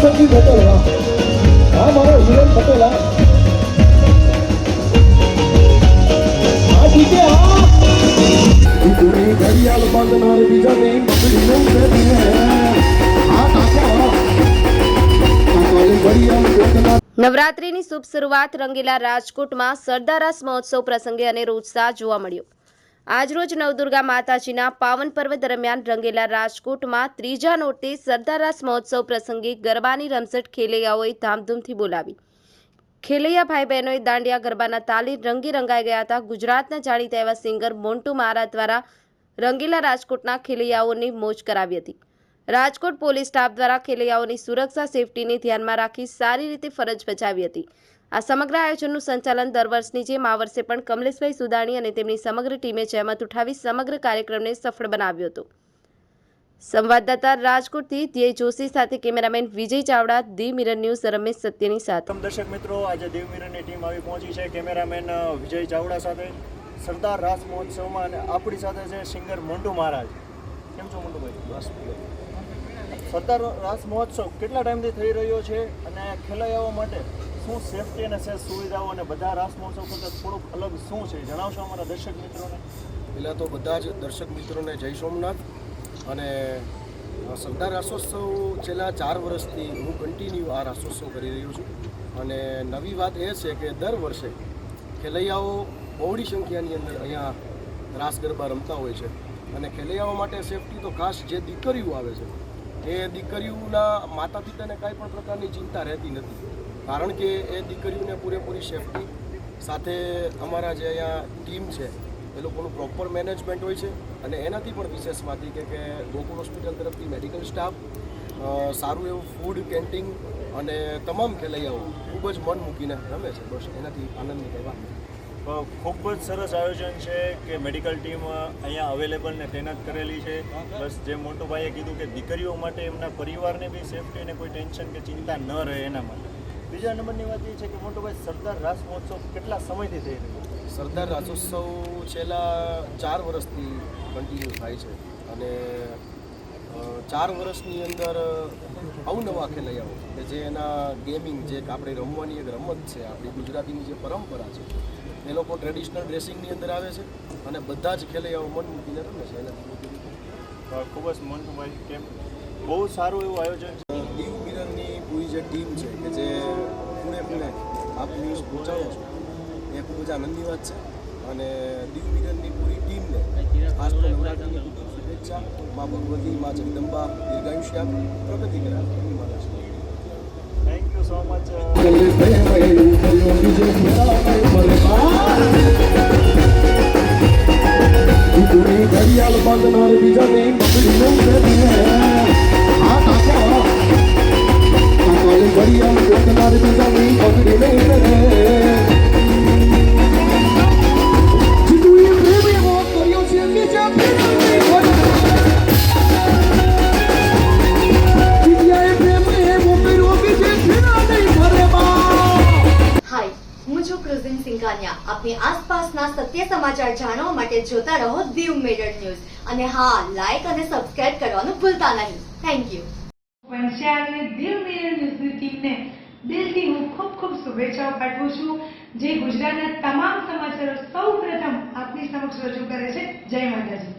સચિન પટેલ હા. હા મારો હિરેન પટેલ. હા હા. જીતે હા ઘડિયાળ બાંધનાર બીજાની મગડીનો નવરાત્રિની શુભ શરૂઆત રંગીલા રાજકોટમાં સરદારાસ મહોત્સવ પ્રસંગે અને ઉત્સાહ જોવા મળ્યો. આજરોજ નવદુર્ગા માતાજીના પાવન પર્વ દરમિયાન રંગેલા રાજકોટમાં ત્રીજા નોરતે સરદારાસ મહોત્સવ પ્રસંગે ગરબાની રમઝટ ખેલૈયાઓએ ધામધૂમથી બોલાવી. ખેલૈયા ભાઈ બહેનોએ દાંડિયા ગરબાના તાલી રંગી રંગાઈ ગયા હતા. ગુજરાતના જાણીતા એવા સિંગર મોન્ટુ મહારા દ્વારા રંગીલા રાજકોટના ખેલૈયાઓની મોજ કરાવી હતી. રાજકોટ પોલીસ સ્ટાફ દ્વારા ખેલૈયાઓની સુરક્ષા, સેફટીને ધ્યાનમાં રાખી સારી રીતે ફરજ બજાવી હતી. આ સમગ્ર આયોજનનું સંચાલન દર વર્ષની જેમ આ વર્ષે પણ કમલેશભાઈ સુદાણી અને તેમની સમગ્ર ટીમે જહેમત ઉઠાવી સમગ્ર કાર્યક્રમને સફળ બનાવ્યો હતો. સંવાદદાતા રાજકોટથી ધ્યેય જોશી સાથે cameraman Vijay Chavda, the mirror news, Ramesh સત્યની સાથે. દર્શક મિત્રો, આજે દેવ મિરરની ટીમ આવી પહોંચી છે. કેમેરામેન વિજય ચાવડા સાથે સરદાર રાસ મહોત્સવમાં અને આપણી સાથે છે સિંગર મોન્ટુ મહારાજ. કેમ છો મોન્ટુભાઈ બસ સરદાર રાસ મહોત્સવ કેટલા ટાઈમથી થઈ રહ્યો છે અને ખેલૈયાઓ માટે? શું સેફટી અને સેફ સુવિધાઓ અને બધા રાસ મહોત્સવ કરતાં થોડુંક અલગ શું છે? જણાવશો અમારા દર્શક મિત્રોને. પહેલાં તો બધા જ દર્શક મિત્રોને જય સોમનાથ. અને સરદાર રાસોત્સવ છેલ્લા ચાર વર્ષથી હું કન્ટિન્યુ આ રાસોત્સવ કરી રહ્યો છું. અને નવી વાત એ છે કે દર વર્ષે ખેલૈયાઓ બહોળી સંખ્યાની અંદર અહીંયા રાસ ગરબા રમતા હોય છે. અને ખેલૈયાઓ માટે સેફટી તો ખાસ જે દીકરીઓ આવે છે, એ દીકરીઓના માતા પિતાને કાંઈ પણ પ્રકારની ચિંતા રહેતી નથી. કારણ કે એ દીકરીઓને પૂરેપૂરી સેફટી સાથે અમારા જે અહીંયા ટીમ છે, એ લોકોનું પ્રોપર મેનેજમેન્ટ હોય છે અને એનાથી પણ વિશેષ માહિતી કે કે ગોકુળ હોસ્પિટલ તરફથી મેડિકલ સ્ટાફ સારું એવું ફૂડ કેન્ટીન અને તમામ ખેલૈયાઓ ખૂબ જ મન મૂકીને રમે છે. બસ એનાથી આનંદની કહેવા ખૂબ જ સરસ આયોજન છે કે મેડિકલ ટીમ અહીંયા અવેલેબલ ને તૈનાત કરેલી છે. બસ જે મોટો ભાઈએ કીધું કે દીકરીઓ માટે એમના પરિવારને બી સેફટી અને કોઈ ટેન્શન કે ચિંતા ન રહે એના માટે. બીજા નંબરની વાત એ છે કે મોટુભાઈ સરદાર રાસ મહોત્સવ કેટલા સમયથી થઈ રહ્યો સરદાર રાસોત્સવ છેલ્લા ચાર વર્ષથી કન્ટિન્યુ થાય છે અને ચાર વર્ષની અંદર અવનવા ખેલૈયાઓ કે જે એના ગેમિંગ જે આપણે રમવાની એક રમત છે આપણી ગુજરાતીની જે પરંપરા છે એ લોકો ટ્રેડિશનલ ડ્રેસિંગની અંદર આવે છે અને બધા જ ખેલૈયાઓ મન મૂકીને રમે છે એનાથી. ખૂબ જ મનભાઈ કેમ? બહુ સારું એવું આયોજન છે પૂરી જે ટીમ છે કે જે ખૂણે ખૂણે આપ ન્યૂઝ પહોંચાડો છો એ ખૂબ જ આનંદની વાત છે. અને દીવ મિરનની પૂરી ટીમને ખાસ તો નવરાત્રિની ખૂબ ખૂબ શુભેચ્છા. મા ભગવતી મા જગદંબા દીર્ઘાયુષ્યામ પ્રગતિ કરે. થેન્ક યુ સો મચ ઘડિયાળ બાંધનાર બીજાની મગડીનો ઉભેલી હું છું ક્રુઝિન સિંઘાનિયા. આપની આસપાસના સત્ય સમાચાર જાણવા માટે જોતા રહો દીવ મિરર ન્યૂઝ. અને હા લાઈક અને સબસ્ક્રાઇબ કરવાનું ભૂલતા નહીં. થેન્ક યુ વંશ્યાલને દિલ મિરર ન્યૂઝની ટીમને દિલથી હું ખૂબ ખૂબ શુભેચ્છાઓ પાઠવું છું. જે ગુજરાતના તમામ સમાચારો સૌ પ્રથમ આપની સમક્ષ રજૂ કરે છે. જય માતાજી.